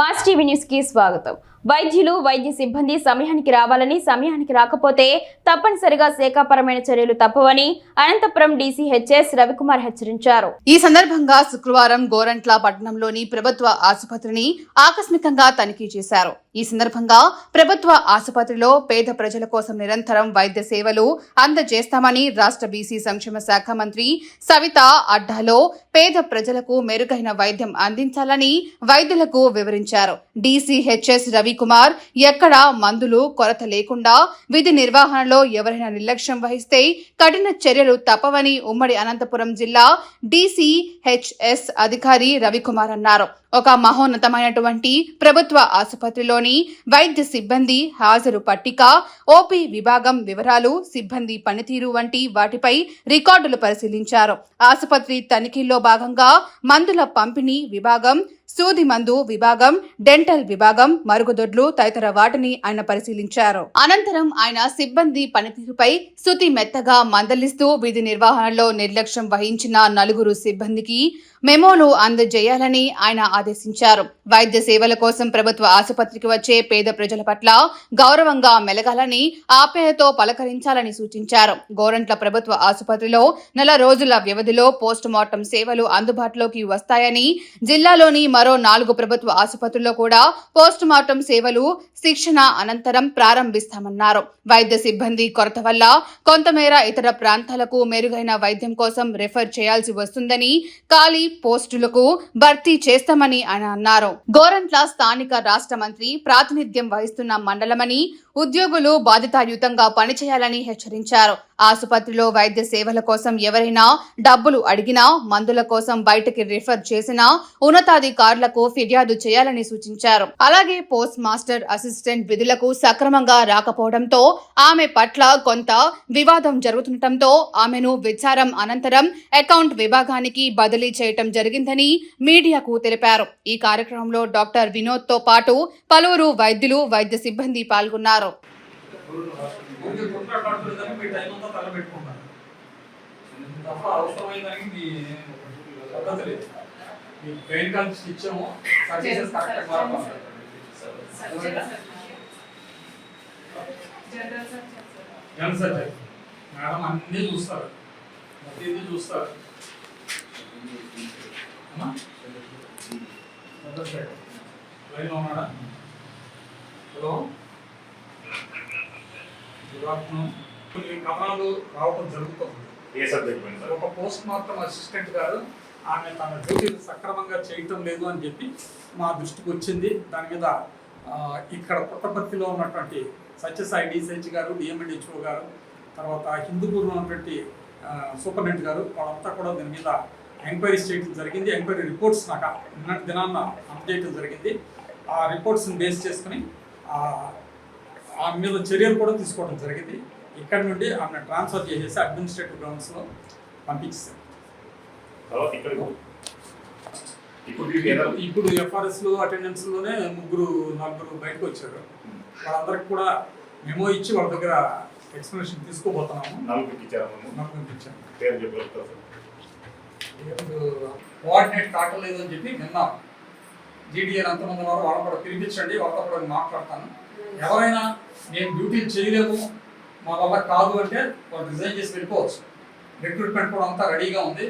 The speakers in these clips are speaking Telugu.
Mas ఆర్టీవీ న్యూస్కి స్వాగతం. వైద్యులు వైద్య సిబ్బంది సమయానికి రావాలని సమయానికి రాకపోతే తప్పనిసరిగా శాఖాపరమైన చర్యలు తప్పవని అనంతపురం డీసీహెచ్ఎస్ రవికుమార్ హెచ్చరించారు. ఈ సందర్భంగా శుక్రవారం గోరంట్ల పట్టణంలోని ప్రభుత్వ ఆసుపత్రిని ఆకస్మికంగా తనిఖీ చేశారు. ఈ సందర్భంగా ప్రభుత్వ ఆసుపత్రిలో పేద ప్రజల కోసం నిరంతరం వైద్య సేవలు అందజేస్తామని రాష్ట్ర బీసీ సంక్షేమ శాఖ మంత్రి సవిత అడ్డాలో పేద ప్రజలకు మెరుగైన వైద్యం అందించాలని వైద్యులకు వివరించారు. డీసీహెచ్ఎస్ రవికుమార్ ఎక్కడ మందులు కొరత లేకుండా విధి నిర్వహణలో ఎవరైనా నిర్లక్ష్యం వహిస్తే కఠిన చర్యలు తప్పవని ఉమ్మడి అనంతపురం జిల్లా డీసీహెచ్ఎస్ అధికారి రవికుమార్ అన్నారు. ఒక మహోన్నతమైనటువంటి ప్రభుత్వ ఆసుపత్రిలోని వైద్య సిబ్బంది హాజరు పట్టిక ఓపీ విభాగం వివరాలు సిబ్బంది పనితీరు వంటి వాటిపై రికార్డులు పరిశీలించారు. ఆసుపత్రి తనిఖీల్లో భాగంగా మందుల పంపిణీ విభాగం సూది మందు విభాగం డెంటల్ విభాగం మరుగుదొడ్లు తదితర వాటిని ఆయన పరిశీలించారు. అనంతరం ఆయన సిబ్బంది పనితీరుపై శుతి మెత్తగా మందలిస్తూ విధి నిర్వహణలో నిర్లక్ష్యం వహించిన నలుగురు సిబ్బందికి మెమోలు అందజేయాలని ఆయన ఆదేశించారు. వైద్య సేవల కోసం ప్రభుత్వ ఆసుపత్రికి వచ్చే పేద ప్రజల పట్ల గౌరవంగా మెలగాలని ఆప్యాయతో పలకరించాలని సూచించారు. గోరంట్ల ప్రభుత్వ ఆసుపత్రిలో నెల రోజుల వ్యవధిలో పోస్ట్ మార్టం సేవలు అందుబాటులోకి వస్తాయని జిల్లాలోని మరో నాలుగు ప్రభుత్వ ఆసుపత్రుల్లో కూడా పోస్ట్ మార్టం సేవలు శిక్షణ అనంతరం ప్రారంభిస్తామన్నారు. వైద్య సిబ్బంది కొరత వల్ల కొంతమేర ఇతర ప్రాంతాలకు మెరుగైన వైద్యం కోసం రెఫర్ చేయాల్సి వస్తుందని ఖాళీ పోస్టులకు భర్తీ చేస్తామని ఆయన అన్నారు. గోరంట్ల స్థానిక రాష్ట్ర మంత్రి ప్రాతినిధ్యం వహిస్తున్న మండలమని ఉద్యోగులు బాధ్యతాయుతంగా పనిచేయాలని హెచ్చరించారు. ఆసుపత్రిలో వైద్య సేవల కోసం ఎవరైనా డబ్బులు అడిగినా మందుల కోసం బయటకి రిఫర్ చేసినా ఉన్నతాధికారులకు ఫిర్యాదు చేయాలని సూచించారు. అలాగే పోస్ట్ మాస్టర్ అసిస్టెంట్ విధులకు సక్రమంగా రాకపోవడంతో ఆమె పట్ల కొంత వివాదం జరుగుతుండటంతో ఆమెను విచారం అనంతరం అకౌంట్ విభాగానికి బదిలీ చేయటం జరిగిందని మీడియాకు తెలిపారు. ఈ కార్యక్రమంలో డాక్టర్ వినోద్తో పాటు పలువురు వైద్యులు వైద్య సిబ్బంది పాల్గొన్నారు. ఊరికే మీ టైం అంతా తగలబెట్టుకుంటారు తప్ప అవసరమైందని మీ పద్ధతి లేదు. మీ బ్రెయిన్ కలిసి ఇచ్చాము services correct general surgery madam అన్నీ చూస్తారు. ప్రతిదీ చూస్తారు. ఉన్నాడా? హలో? గుడ్ ఆఫ్టర్నూన్ కొన్ని కథనాలు రావడం జరుగుతుంది. ఏ సబ్జెక్ట్ ఒక పోస్ట్ మార్టం అసిస్టెంట్ గారు ఆమె తన డ్యూటీలు సక్రమంగా చేయటం లేదు అని చెప్పి మా దృష్టికి వచ్చింది. దాని మీద ఇక్కడ పుట్టపర్తిలో ఉన్నటువంటి సత్యసాయి డిసిహెచ్ గారు డిఎంఎన్హెచ్ఓ గారు తర్వాత హిందూపూర్లో ఉన్నటువంటి సూపరింటెండెంట్ గారు వాళ్ళంతా కూడా దీని మీద ఎంక్వైరీస్ చేయడం జరిగింది. ఎంక్వైరీ రిపోర్ట్స్ నాకు నిన్నటి దినాన్న అందజేయడం జరిగింది. ఆ రిపోర్ట్స్ని బేస్ చేసుకుని ఆమె మీద చర్యలు కూడా తీసుకోవడం జరిగింది. ఇక్కడ నుండి ఆమె ట్రాన్స్ఫర్ చేసేసి అడ్మినిస్ట్రేటివ్ గ్రౌండ్స్లో పంపించేసాం ఇప్పుడు ఎఫ్ఆర్ఎస్లో అటెండెన్స్లోనే ముగ్గురు నలుగురు బయటకు వచ్చారు. వాళ్ళందరికి కూడా మెమో ఇచ్చి వాళ్ళ దగ్గర ఎక్స్ప్లెనేషన్ తీసుకోబోతున్నాము. నలుగురికి నలుగురికి ఇచ్చాము కోఆర్డినేట్ కావట్లేదు అని చెప్పి విన్నాం. జీడీఎన్ ఎంతమంది ఉన్నారు. వాళ్ళని కూడా పిలిపించండి. వాళ్ళతో కూడా మాట్లాడతాను. ఎవరైనా నేను డ్యూటీ చేయలేము మా వల్ల కాదు అంటే వాళ్ళు రిజైన్ చేసి వెళ్ళిపోవచ్చు. రిక్రూట్మెంట్ కూడా అంతా రెడీగా ఉంది.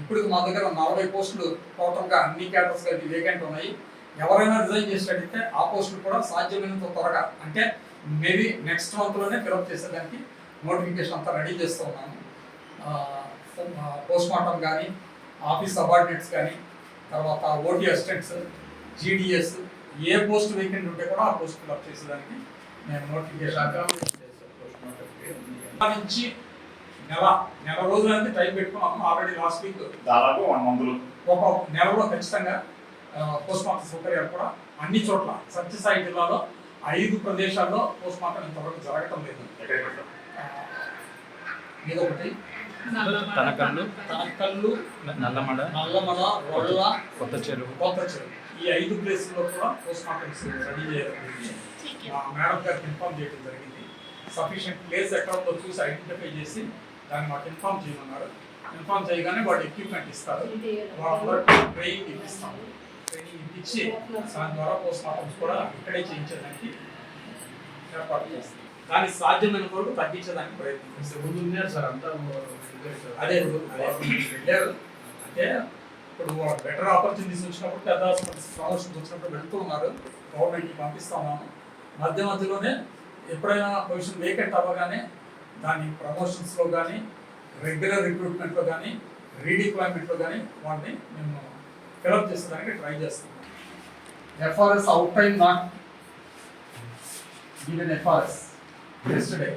ఇప్పటికి మా దగ్గర నలభై పోస్టులు టోటల్గా అన్ని క్యాటర్స్ కలిపి వేకెంట్ ఉన్నాయి. ఎవరైనా రిజైన్ అడిగితే ఆ పోస్టులు కూడా సాధ్యమైనంత త్వరగా అంటే మేబీ నెక్స్ట్ మంత్లోనే ఫిలప్ చేసేదానికి నోటిఫికేషన్ అంతా రెడీ చేస్తూ ఉన్నాను. పోస్ట్ మార్టం కానీ ఆఫీస్ సబార్డినేట్స్ కానీ తర్వాత ఓటీ అసిస్టెంట్స్ జీడిఎస్ ఏ పోస్ట్ వేకెంట్ ఉంటే కూడా ఆ పోస్ట్ ఫిలప్ చేసేదానికి నేను నోటిఫికేషన్ నుంచి నెల నెల రోజులు అనేది టైం పెట్టుకున్నాము ఆల్రెడీ లాస్ట్ వీక్ దాదాపు వన్ మందులు ఒక నెలలో ఖచ్చితంగా పోస్ట్ మార్టం సౌకర్యాలు కూడా అన్ని చోట్ల సత్యసాయి జిల్లాలో ఐదు ప్రదేశాల్లో పోస్ట్ మార్టం ఇంతవరకు జరగటం లేదు. ఇదొకటి తనకల్లు తనకల్లు నల్లమడ నల్లమల రొళ్ళ కొత్త చెరువు కొత్త చెరువు ఈ ఐదు ప్లేసుల్లో కూడా పోస్ట్ మార్టమ్స్ రెడీ చేయడం మేడం గారికి ఇన్ఫార్మ్ చేయడం జరిగింది. సఫిషియెంట్ ప్లేస్ ఎక్కడ ఉందో చూసి ఐడెంటిఫై చేసి దాన్ని మాకు ఇన్ఫార్మ్ చేయమన్నారు. ఇన్ఫార్మ్ చేయగానే వాళ్ళు ఎక్విప్మెంట్ ఇస్తారు. వాళ్ళందరికీ ట్రైనింగ్ ఇప్పిస్తాము. ట్రైనింగ్ ఇప్పించి దాని ద్వారా పోస్ట్ మార్టమ్స్ కూడా ఇక్కడే చేయించడానికి ఏర్పాటు చేస్తాం. కానీ సాధ్యమైన వరకు తగ్గించడానికి ప్రయత్నం చేస్తాం. ముందు ఉన్నారు సార్ అంతా అదే అదే. వెళ్ళారు అంటే ఇప్పుడు బెటర్ ఆపర్చునిటీస్ వచ్చినప్పుడు పెద్ద స్కాలర్షిప్ వచ్చినప్పుడు వెళ్తూ ఉన్నారు గవర్నమెంట్కి పంపిస్తా ఉన్నాము. మధ్య మధ్యలోనే ఎప్పుడైనా పొజిషన్ వేకెంట్ అవ్వగానే దాని ప్రమోషన్స్లో కానీ రెగ్యులర్ రిక్రూట్మెంట్లో కానీ రీడిప్లాయ్మెంట్లో కానీ వాటిని మేము ఫిలప్ చేసేదానికి ట్రై చేస్తున్నాం. FRS out time not even FRS yesterday.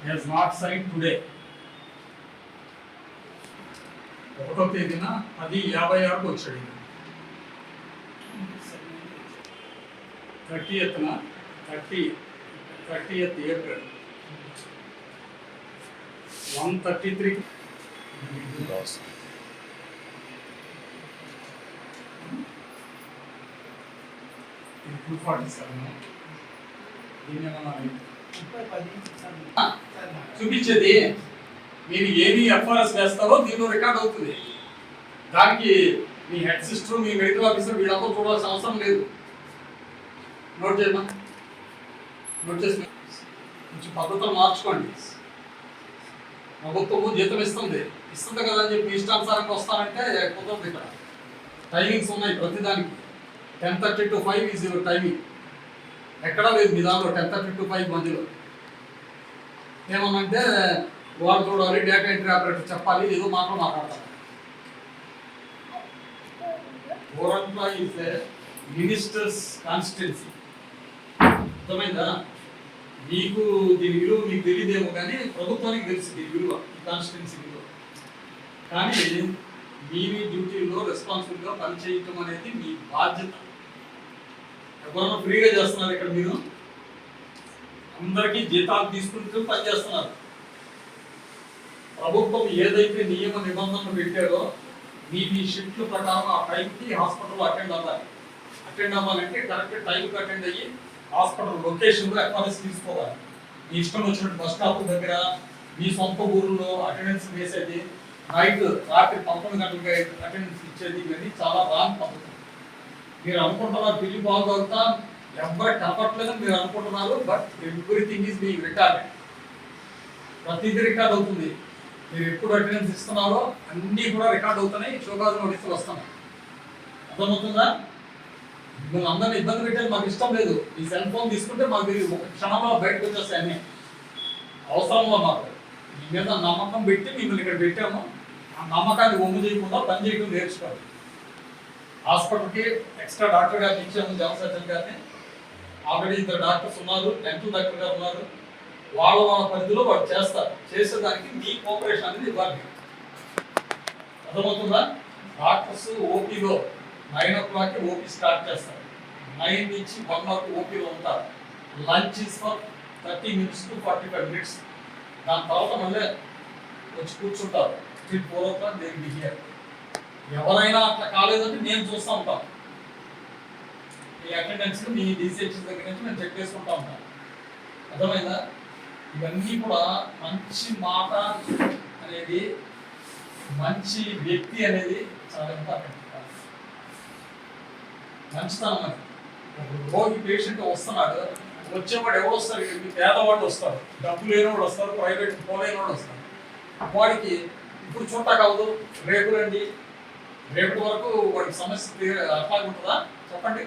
He has not signed today. ఒకటో తేదీన అది యాభై ఆరుకు వచ్చాడు. థర్టీ ఎత్తున thirty thirtieth April one thirty three. Two forty seven. దీని ఏమన్నా? చూపించేది. మీరు ఏమి ఎఫ్ఆర్ఎస్ వేస్తారో దీనిలో రికార్డ్ అవుతుంది. దానికి మీ హెడ్ సిస్టర్ మీ మెడికల్ ఆఫీసర్ వీళ్ళంతా చూడాల్సిన అవసరం లేదు. నోట్ చేయమా నోట్ చేసిన కొంచెం పద్ధతులు మార్చుకోండి. ప్రభుత్వము జీతం ఇస్తుంది. ఇస్తుంది కదా అని చెప్పి ఇష్టానుసారంగా వస్తానంటే కుదరదు ఇక్కడ. టైమింగ్స్ ఉన్నాయి ప్రతిదానికి ten thirty to five is your timing ఎక్కడా లేదు మీ దాంట్లో టెన్ థర్టీ టు ఫైవ్ మధ్యలో. ఏమన్నంటే వాళ్ళు చూడాలి డేటా ఎంట్రీ ఆపరేటర్ చెప్పాలి ఏదో మాత్రం మాట్లాడతారు. ఓరంతా ఇస్ మినిస్టర్స్ కాన్స్టిట్యున్సీ అర్థమైందా? మీకు దీని విలువ మీకు తెలియదేమో కానీ ప్రభుత్వానికి తెలుసు దీని విలువ కాన్స్టిట్యున్సీ విలువ. కానీ మీ మీ డ్యూటీలో రెస్పాన్సిబుల్గా పనిచేయటం అనేది మీ బాధ్యత. ఎవరన్నా ఫ్రీగా చేస్తున్నారు ఇక్కడ మీరు? అందరికీ జీతాలు తీసుకుంటూ పనిచేస్తున్నారు. ప్రభుత్వం ఏదైతే నియమ నిబంధనలు పెట్టారో మీ మీ షిఫ్ట్ ప్రకారం ఆ టైంకి హాస్పిటల్ అటెండ్ అవ్వాలి. అటెండ్ అవ్వాలంటే కరెక్ట్ టైంకి అటెండ్ అయ్యి హాస్పిటల్ లొకేషన్లో ఎఫ్ఆర్ఎస్ తీసుకోవాలి. మీ ఇష్టం వచ్చినట్టు బస్ స్టాప్ దగ్గర మీ సొంత ఊర్లో అటెండెన్స్ వేసేది నైట్ రాత్రి పంతొమ్మిది గంటలకి అటెండెన్స్ ఇచ్చేది ఇవన్నీ చాలా రాంగ్ పద్ధతి. మీరు అనుకుంటున్నారు బిల్లు బాగోగుతా ఎవరు టపట్లేదు మీరు అనుకుంటున్నారు బట్ ఎవ్రీథింగ్ ఈజ్ మీ రికార్డ్ ప్రతిదీ రికార్డ్ అవుతుంది. మీరు ఎప్పుడు అటెండెన్స్ ఇస్తున్నారో అన్నీ కూడా రికార్డ్ అవుతున్నాయి. షోకాజ్ నోటీసులు వస్తున్నాయి. అర్థమవుతుందా? మిమ్మల్ని అందరిని ఇబ్బంది పెట్టేది మాకు ఇష్టం లేదు. ఈ సెల్ ఫోన్ తీసుకుంటే మాకు మీరు ఒక క్షణంలో బయటకు వచ్చేస్తాయి అన్నీ. అవసరంలో మాకు. మీ మీద నమ్మకం పెట్టి మిమ్మల్ని ఇక్కడ పెట్టాము. ఆ నమ్మకాన్ని ఒమ్ము చేయకుండా పని చేయకుండా నేర్చుకోవాలి హాస్పిటల్కి ఎక్స్ట్రా డాక్టర్ గారిని ఇచ్చాము. జనరల్ గారిని. ఆల్రెడీ ఇద్దరు డాక్టర్స్ ఉన్నారు. డెంటల్ డాక్టర్ గారు ఉన్నారు. వాళ్ళు వాళ్ళ పరిధిలో వాళ్ళు చేస్తారు. చేసేదానికి మీ కోఆపరేషన్ అనేది ఇవ్వాలి. అర్థమవుతుందా? డాక్టర్స్ ఓపీలో నైన్ ఓ క్లాక్కి ఓపీ స్టార్ట్ చేస్తారు. నైన్ నుంచి వన్ వరకు ఓపీలో ఉంటారు. Lunch is for thirty minutes to forty five minutes దాని తర్వాత మళ్ళీ వచ్చి కూర్చుంటారు. స్ట్రీట్ ఫోర్ ఓ క్లాక్ దేని బిహేవ్ ఎవరైనా అట్లా కాలేదంటే నేను చూస్తూ ఉంటాను మీ అటెండెన్స్ మీ డీసీహెచ్ దగ్గర నుంచి నేను చెక్ చేసుకుంటా ఉంటాను అర్థమైందా? ఇవన్నీ కూడా మంచి మాట అనేది మంచి వ్యక్తి అనేది చాలా ఇంపార్టెంట్. మంచితనం అది. ఒక రోగి పేషెంట్ వస్తున్నాడు వచ్చేవాడు ఎవరు వస్తారు ఇక్కడికి పేదవాళ్ళు వస్తారు డబ్బు లేనివాడు వస్తారు ప్రైవేట్ పోలేని వాడు వస్తారు వాడికి ఇప్పుడు చూడటం కావదు రేపు రండి. రేపటి వరకు వాడికి సమస్య అర్థం ఉంటుందా? చెప్పండి.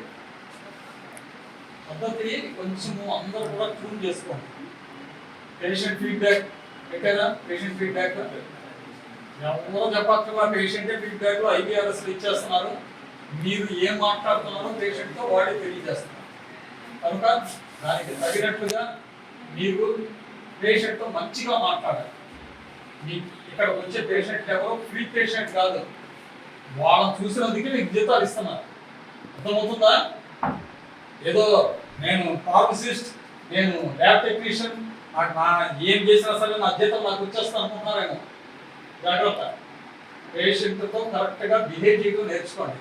పద్ధతి కొంచెము అందరూ కూడా ట్యూన్ చేసుకోండి. పేషెంట్ ఫీడ్బ్యాక్ పెట్టారా పేషెంట్ ఫీడ్బ్యాక్ ఎవరో చెప్పక్కర్లా పేషెంటే ఫీడ్బ్యాక్లో ఇచ్చేస్తున్నారు. మీరు ఏం మాట్లాడుతున్నారో పేషెంట్తో తెలియజేస్తున్నారు. కనుక దానికి తగినట్టుగా మీరు పేషెంట్తో మంచిగా మాట్లాడాలి. మీ ఇక్కడ వచ్చే పేషెంట్ ఎవరో ఫ్రీ పేషెంట్ కాదు. వాళ్ళని చూసినందుకే మీకు జీతాలు ఇస్తున్నారు. అర్థమవుతుందా? ఏదో నేను ఫార్మసిస్ట్ నేను ల్యాబ్ టెక్నీషియన్ నాకు నా ఏం చేసినా సరే నా జీతం నాకు వచ్చేస్తా అనుకుంటున్నారేమో జాగ్రత్త. పేషెంట్తో కరెక్ట్గా బిహేవ్ చేయడం నేర్చుకోండి.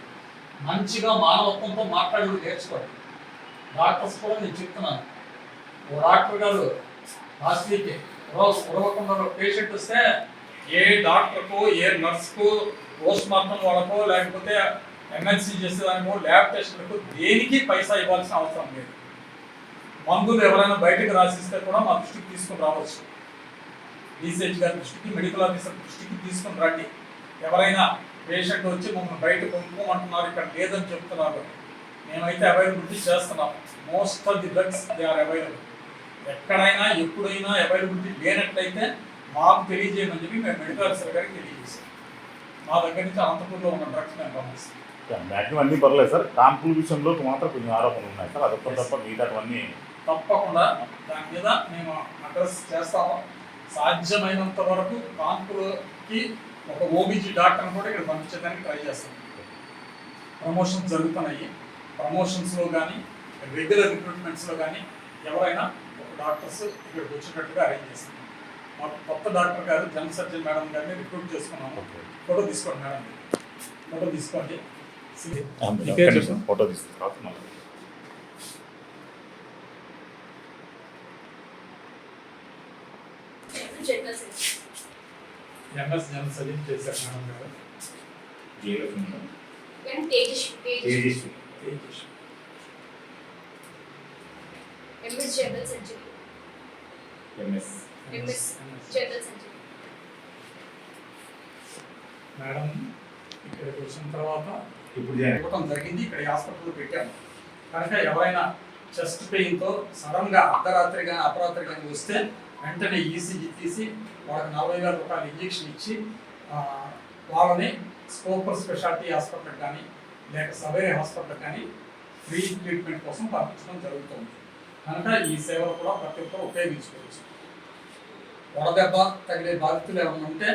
మంచిగా మానవత్వంతో మాట్లాడేది నేర్చుకోండి. డాక్టర్స్ కూడా నేను చెప్తున్నాను. ఓ డాక్టర్ గారు లాస్ట్ వీక్ రోజు ఉరవకుండా పేషెంట్ వస్తే ఏ డాక్టర్కో ఏ నర్స్కు పోస్ట్ మార్టం వాళ్ళకో లేకపోతే ఎంఎన్సీ చేసేదానికో ల్యాబ్ టెస్ట్లకు దేనికి పైసా ఇవ్వాల్సిన అవసరం లేదు. మందులు ఎవరైనా బయటకు రాసిస్తే కూడా మా దృష్టికి తీసుకుని రావచ్చు. డిసిహెచ్ గారి దృష్టికి మెడికల్ ఆఫీసర్ దృష్టికి తీసుకుని రండి. ఎవరైనా పేషెంట్ వచ్చి మమ్మల్ని బయట కొనుక్కోమంటున్నారు ఇక్కడ లేదని చెప్తున్నారు. మేమైతే అవైలబిలిటీ చేస్తున్నాం most of the drugs they are available ఎక్కడైనా ఎప్పుడైనా అవైలబిలిటీ లేనట్లయితే మాకు తెలియజేయమని చెప్పి మేము మెడికల్ ఆఫీసర్ గారికి తెలియజేసాం మా దగ్గర నుంచి అనంతపూర్లో ఉన్న డ్రగ్స్ మేము పంపిస్తాం. మ్యాక్సిమం అన్ని పర్లేదు సార్. కాంపుల మాత్రం కొన్ని ఆరోపణలు ఉన్నాయి సార్. అదొక్క తప్ప మిగతావన్నీ తప్పకుండా దాని మీద మేము అడ్రస్ చేస్తాము. సాధ్యమైనంత వరకు కాన్పులకి ఒక ఓబీజీ డాక్టర్ని కూడా ఇక్కడ పంపించడానికి ట్రై చేస్తాం. ప్రమోషన్స్ జరుగుతున్నాయి. ప్రమోషన్స్లో కానీ రెగ్యులర్ రిక్రూట్మెంట్స్లో కానీ ఎవరైనా ఒక డాక్టర్స్ ఇక్కడికి వచ్చేటట్టుగా అరేంజ్ చేస్తాం. మాకు కొత్త డాక్టర్ గారు జనరల్ సర్జన్ మేడం గారిని రిక్రూట్ చేసుకున్నాము. ఫోటో తీసుకోండి మేడం ఫోటో తీసుకోండి. ఫోటో తీసుకున్న తర్వాత మళ్ళీ ఎంఎస్ జనరల్ సర్జన్ చేశారు మేడం గారు. MS general surgery MS MS general surgery madam ఇక్కడికి వచ్చిన తర్వాత ఇప్పుడు. ఇవ్వటం జరిగింది. ఇక్కడ హాస్పిటల్లో పెట్టాము కనుక ఎవరైనా చెస్ట్ పెయిన్తో సడన్గా అర్ధరాత్రి కానీ అపరాత్రి కానీ వస్తే వెంటనే ఈసీజీ తీసి వాళ్ళకి నలభై వేల రూపాయలు ఇంజెక్షన్ ఇచ్చి వాళ్ళని సూపర్ స్పెషాలిటీ హాస్పిటల్ కానీ లేక సవేరే హాస్పిటల్ కానీ ఫ్రీ ట్రీట్మెంట్ కోసం పంపించడం జరుగుతుంది. కనుక ఈ సేవలు కూడా ప్రతి ఒక్కరు ఉపయోగించుకోవచ్చు. వడదెబ్బ తగిలే బాధితులు ఏమైనా ఉంటే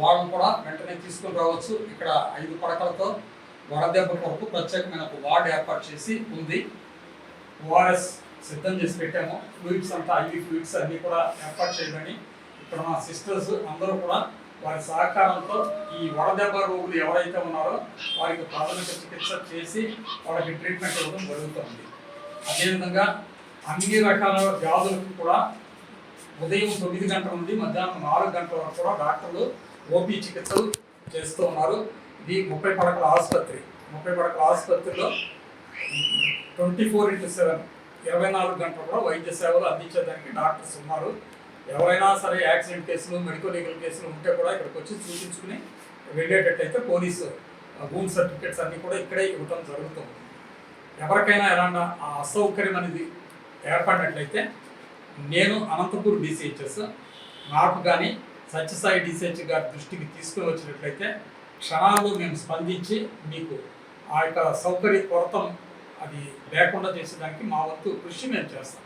వాళ్ళని కూడా వెంటనే తీసుకుని రావచ్చు. ఇక్కడ ఐదు పడకలతో వడదెబ్బ కొరకు ప్రత్యేకమైన ఒక వార్డ్ ఏర్పాటు చేసి ఉంది. ఓఆర్ఎస్ సిద్ధం చేసి పెట్టాము. ఫ్లూయిడ్స్ అంతా ఐవి ఫ్లూయిడ్స్ అన్నీ కూడా ఏర్పాటు చేయమని ఇక్కడ మా సిస్టర్స్ అందరూ కూడా వారి సహకారంతో ఈ వడదెబ్బ రోగులు ఎవరైతే ఉన్నారో వారికి ప్రాథమిక చికిత్స చేసి వాళ్ళకి ట్రీట్మెంట్ ఇవ్వడం జరుగుతుంది. అదేవిధంగా అన్ని రకాల వ్యాధులకు కూడా ఉదయం తొమ్మిది గంటల నుండి మధ్యాహ్నం నాలుగు గంటల వరకు కూడా డాక్టర్లు ఓపీ చికిత్సలు చేస్తూ ఉన్నారు. ఇది ముప్పై పడకల ఆసుపత్రి. ముప్పై పడకల ఆసుపత్రిలో ట్వంటీ ఫోర్ ఇంటూ సెవెన్ ఇరవై నాలుగు గంటలు కూడా వైద్య సేవలు అందించేదానికి డాక్టర్స్ ఉన్నారు. ఎవరైనా సరే యాక్సిడెంట్ కేసులు మెడికల్ లీగల్ కేసులు ఉంటే కూడా ఇక్కడికి వచ్చి చూపించుకుని వెళ్ళేటట్టయితే పోలీసు రూమ్ సర్టిఫికేట్స్ అన్నీ కూడా ఇక్కడే ఇవ్వటం జరుగుతుంది. ఎవరికైనా ఎలాంటి ఆ అసౌకర్యం అనేది ఏర్పడినట్లయితే నేను అనంతపూర్ డిసిహెచ్ఎస్ నాకు కానీ సత్యసాయి డిసిహెచ్ గారి దృష్టికి తీసుకుని వచ్చినట్లయితే క్షణాలు మేము స్పందించి మీకు ఆ యొక్క సౌకర్య కొరత అది లేకుండా చేసేదానికి మా వంతు కృషి మేము చేస్తాం.